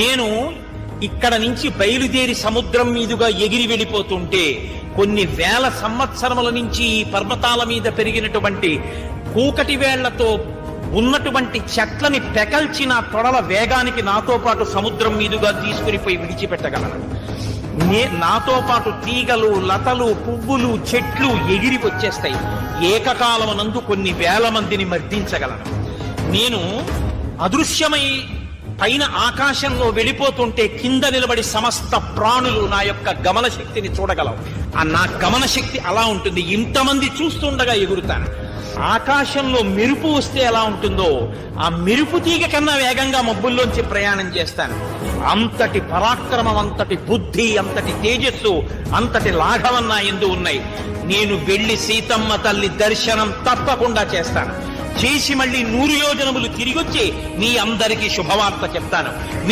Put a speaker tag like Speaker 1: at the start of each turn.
Speaker 1: నేను ఇక్కడ నుంచి బయలుదేరి సముద్రం మీదుగా ఎగిరి వెళ్ళిపోతుంటే కొన్ని వేల సంవత్సరముల నుంచి ఈ పర్వతాల మీద పెరిగినటువంటి కూకటి వేళ్ళతో ఉన్నటువంటి చెట్లని పెకల్చిన తొడల వేగానికి నాతో పాటు సముద్రం మీదుగా తీసుకునిపోయి విడిచిపెట్టగలను. నే నాతో పాటు తీగలు లతలు పువ్వులు చెట్లు ఎగిరి వచ్చేస్తాయి. ఏకకాలమునందు కొన్ని వేల మందిని మర్దించగలను. నేను అదృశ్యమై పైన ఆకాశంలో వెళ్ళిపోతుంటే కింద నిలబడి సమస్త ప్రాణులు నా యొక్క గమన శక్తిని చూడగలవు. ఆ నా గమన శక్తి అలా ఉంటుంది. ఇంతమంది చూస్తుండగా ఎగురుతాను. ఆకాశంలో మెరుపు వస్తే ఎలా ఉంటుందో ఆ మెరుపు తీగ కన్నా వేగంగా మబ్బుల్లోంచి ప్రయాణం చేస్తాను. అంతటి పరాక్రమం అంతటి బుద్ధి అంతటి తేజస్సు అంతటి లాఘవం నా ఎందు ఉన్నాయి. నేను వెళ్ళి సీతమ్మ తల్లి దర్శనం తప్పకుండా చేస్తాను. చేసి మళ్ళీ నూరు యోజనములు తిరిగొచ్చి మీ అందరికీ శుభవార్త చెప్తాను.